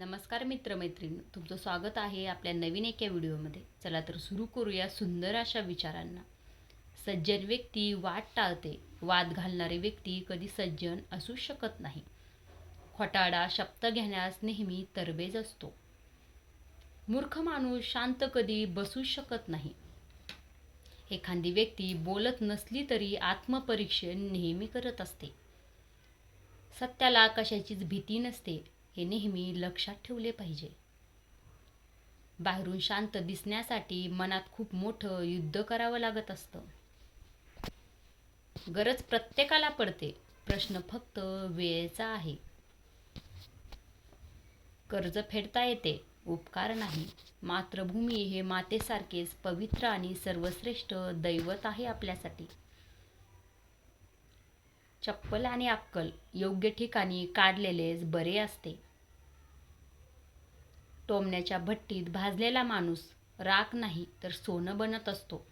नमस्कार मित्रमैत्रीण तुमचं स्वागत आहे आपल्या नवीन एका व्हिडिओमध्ये. चला तर सुरू करूया सुंदर अशा विचारांना. सज्जन व्यक्ती वाट टाळते. वाद घालणारी व्यक्ती कधी सज्जन असू शकत नाही. खोटाडा शब्द घेण्यास नेहमी तरबेज असतो. मूर्ख माणूस शांत कधी बसू शकत नाही. एखादी व्यक्ती बोलत नसली तरी आत्मपरीक्षण नेहमी करत असते. सत्याला कशाचीच भीती नसते. हे नेहमी लक्षात ठेवले पाहिजे. बाहेरून शांत दिसण्यासाठी मनात खूप मोठं युद्ध करावं लागत असतं. गरज प्रत्येकाला पडते. प्रश्न फक्त वेळेचा आहे. कर्ज फेडता येते. उपकार नाही. मातृभूमी हे मातेसारखेच पवित्र आणि सर्वश्रेष्ठ दैवत आहे आपल्यासाठी. चप्पल आणि अक्कल योग्य ठिकाणी काढलेलेच बरे असते. टोमण्याच्या भट्टीत भाजलेला माणूस राख नाही तर सोनं बनत असतो.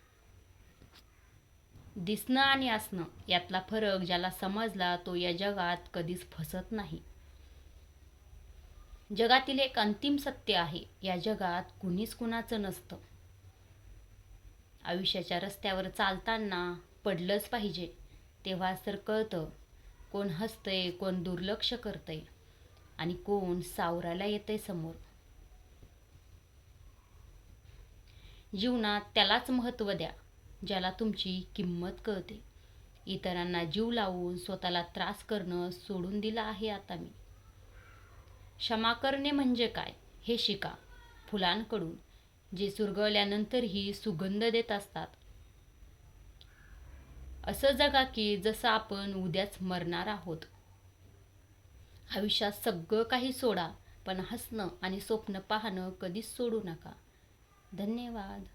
दिसणं आणि असणं यातला फरक ज्याला समजला तो या जगात कधीच फसत नाही. जगातील एक अंतिम सत्य आहे या जगात कुणीच कुणाचं नसतं. आयुष्याच्या रस्त्यावर चालताना पडलंच पाहिजे तेव्हा तर कळतं कोण हसतंय कोण दुर्लक्ष करतंय आणि कोण सावरायला येतंय समोर. जीवनात त्यालाच महत्त्व द्या ज्याला तुमची किंमत कळते. इतरांना जीव लावून स्वतःला त्रास करणं सोडून दिलं आहे आता मी. क्षमा करणे म्हणजे काय हे शिका. फुलांकडून जे सुरगळल्यानंतरही सुगंध देत असतात. असं जगा की जसं आपण उद्याच मरणार आहोत. आयुष्यात सगळं काही सोडा पण हसणं आणि स्वप्न पाहणं कधीच सोडू नका. धन्यवाद.